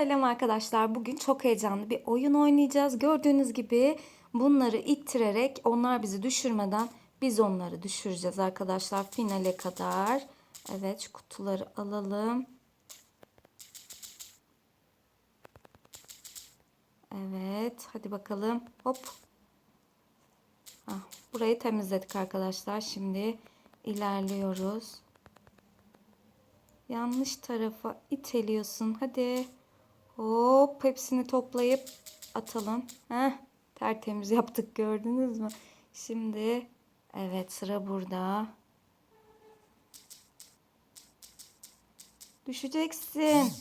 Selam arkadaşlar. Bugün çok heyecanlı bir oyun oynayacağız. Gördüğünüz gibi bunları ittirerek onlar bizi düşürmeden biz onları düşüreceğiz arkadaşlar finale kadar. Evet kutuları alalım. Evet hadi bakalım. Hop. Ah, burayı temizledik arkadaşlar. Şimdi ilerliyoruz. Yanlış tarafa iteliyorsun. Hadi. Hop hepsini toplayıp atalım. Heh, tertemiz yaptık gördünüz mü? Şimdi evet sıra burada. Düşeceksin.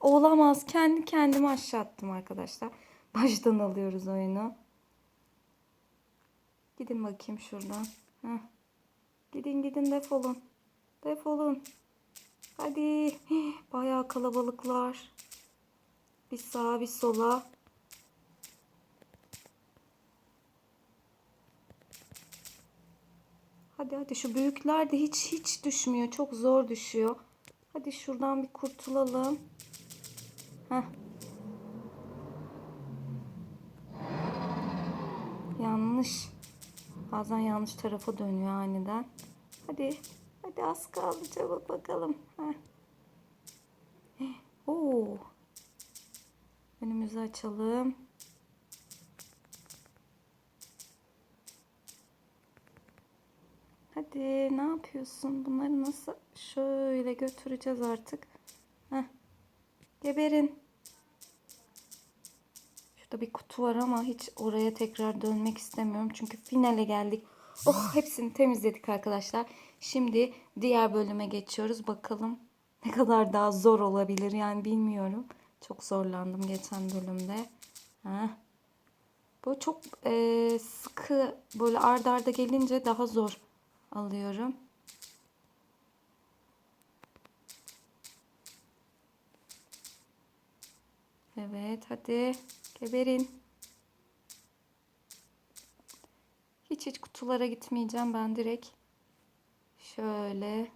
Olamaz. Kendi kendime aşağı attım arkadaşlar. Baştan alıyoruz oyunu. Gidin bakayım şuradan. Heh. Gidin gidin defolun. Defolun. Hadi. Bayağı kalabalıklar. Bir sağa bir sola. Hadi hadi şu büyükler de hiç hiç düşmüyor. Çok zor düşüyor. Hadi şuradan bir kurtulalım. Heh. Yanlış. Bazen yanlış tarafa dönüyor aniden. Hadi. Hadi az kaldı çabuk bakalım. Heh. Oo. Önümüzü açalım. Hadi ne yapıyorsun? Bunları nasıl şöyle götüreceğiz artık. Heh. Geberin. Şurada bir kutu var ama hiç oraya tekrar dönmek istemiyorum. Çünkü finale geldik. Oh hepsini temizledik arkadaşlar. Şimdi diğer bölüme geçiyoruz. Bakalım ne kadar daha zor olabilir yani bilmiyorum. Çok zorlandım geçen bölümde. Heh. Bu çok e, sıkı böyle ard arda gelince daha zor alıyorum. Evet hadi geberin. Hiç hiç kutulara gitmeyeceğim ben direkt. Şöyle.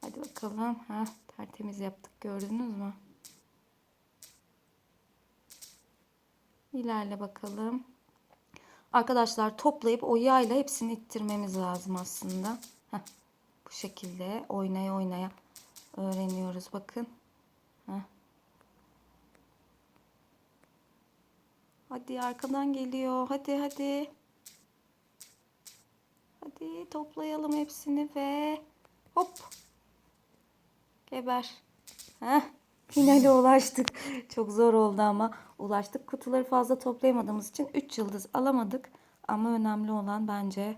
Hadi bakalım. Ha, tertemiz yaptık gördünüz mü? İlerle bakalım. Arkadaşlar toplayıp o yayla hepsini ittirmemiz lazım aslında. Heh, bu şekilde oynaya oynaya öğreniyoruz bakın. Heh. Hadi arkadan geliyor. Hadi hadi. Hadi toplayalım hepsini ve hop. Geber. Heh. Finale ulaştık. Çok zor oldu ama ulaştık. Kutuları fazla toplayamadığımız için 3 yıldız alamadık. Ama önemli olan bence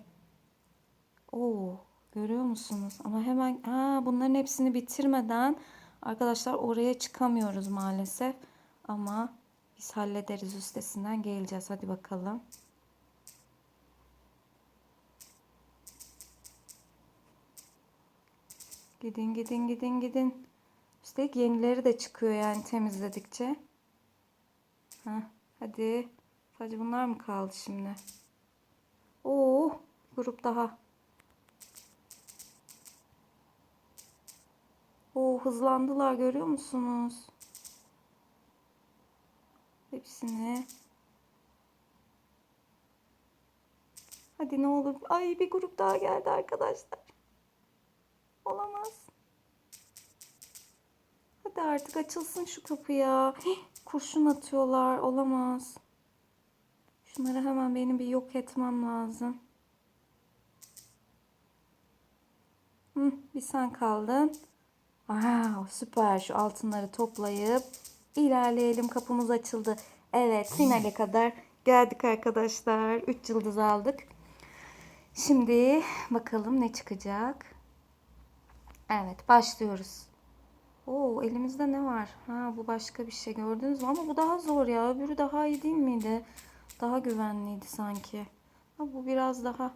Oo, görüyor musunuz? Ama hemen ha, bunların hepsini bitirmeden arkadaşlar oraya çıkamıyoruz maalesef. Ama biz hallederiz üstesinden geleceğiz. Hadi bakalım. Gidin gidin gidin gidin. Üstelik yenileri de çıkıyor yani temizledikçe. Heh, hadi. Sadece bunlar mı kaldı şimdi? Oo, grup daha. Oo, hızlandılar görüyor musunuz? Hepsini. Hadi ne olur. Ay bir grup daha geldi arkadaşlar. Hadi artık açılsın şu kapı ya. Kurşun atıyorlar. Olamaz. Şunları hemen benim bir yok etmem lazım. Hı, bir sen kaldın. Wow, süper. Şu altınları toplayıp ilerleyelim. Kapımız açıldı. Evet finale kadar geldik arkadaşlar. 3 yıldız aldık. Şimdi bakalım ne çıkacak. Evet başlıyoruz. Oo elimizde ne var? Ha bu başka bir şey gördünüz mü? Ama bu daha zor ya. Öbürü daha iyi değil miydi? Daha güvenliydi sanki. Ha bu biraz daha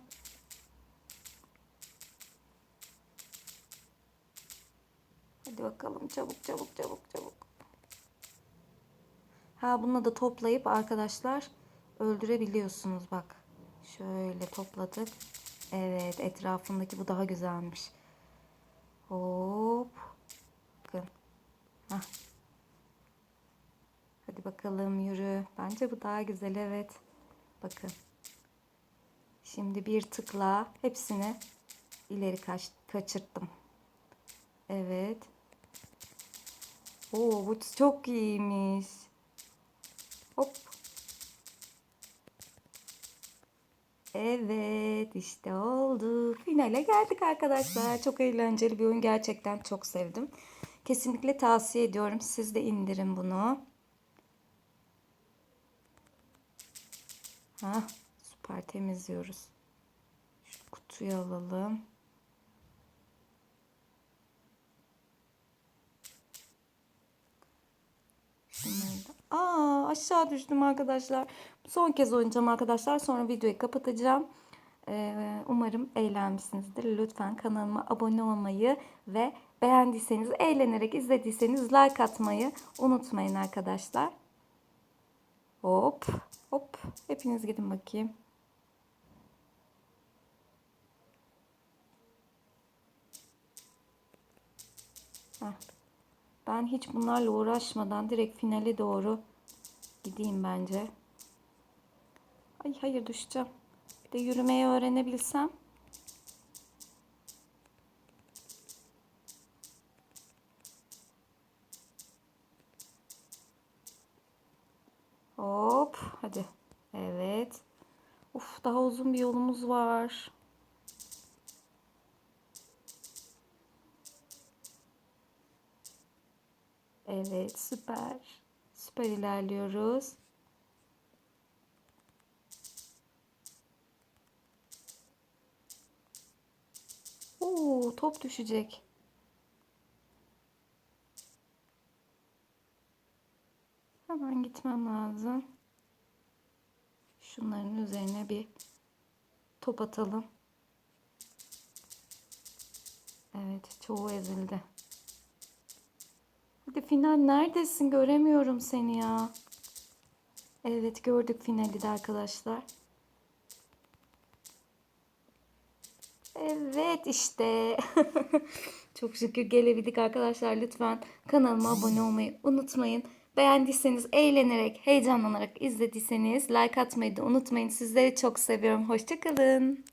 Hadi bakalım çabuk çabuk çabuk çabuk. Ha bununla da toplayıp arkadaşlar öldürebiliyorsunuz bak. Şöyle topladık. Evet etrafındaki bu daha güzelmiş. Hop. Hah. bakalım yürü. Bence bu daha güzel evet. Bakın. Şimdi bir tıkla hepsini ileri kaç, kaçırttım. Evet. Oo bu çok iyiymiş. Hop. Evet işte oldu. Finale geldik arkadaşlar. Çok eğlenceli bir oyun. Gerçekten çok sevdim. Kesinlikle tavsiye ediyorum. Siz de indirin bunu. Ha, süper temizliyoruz. Şu kutuyu alalım. Aa, aşağı düştüm arkadaşlar. Son kez oynayacağım arkadaşlar. Sonra videoyu kapatacağım. Ee, umarım eğlenmişsinizdir. Lütfen kanalıma abone olmayı ve beğendiyseniz, eğlenerek izlediyseniz like atmayı unutmayın arkadaşlar. Hop, hop. Hepiniz gidin bakayım. Heh. Ben hiç bunlarla uğraşmadan direkt finale doğru gideyim bence. Ay hayır düşeceğim. Bir de yürümeyi öğrenebilsem. Hop hadi. Evet. Uf daha uzun bir yolumuz var. Evet süper. Süper ilerliyoruz. Oo top düşecek. Hemen gitmem lazım. Şunların üzerine bir top atalım. Evet çoğu ezildi. Hadi final neredesin? Göremiyorum seni ya. Evet gördük finali de arkadaşlar. Evet işte. Çok şükür gelebildik arkadaşlar. Lütfen kanalıma abone olmayı unutmayın. Beğendiyseniz, eğlenerek, heyecanlanarak izlediyseniz like atmayı da unutmayın. Sizleri çok seviyorum. Hoşçakalın.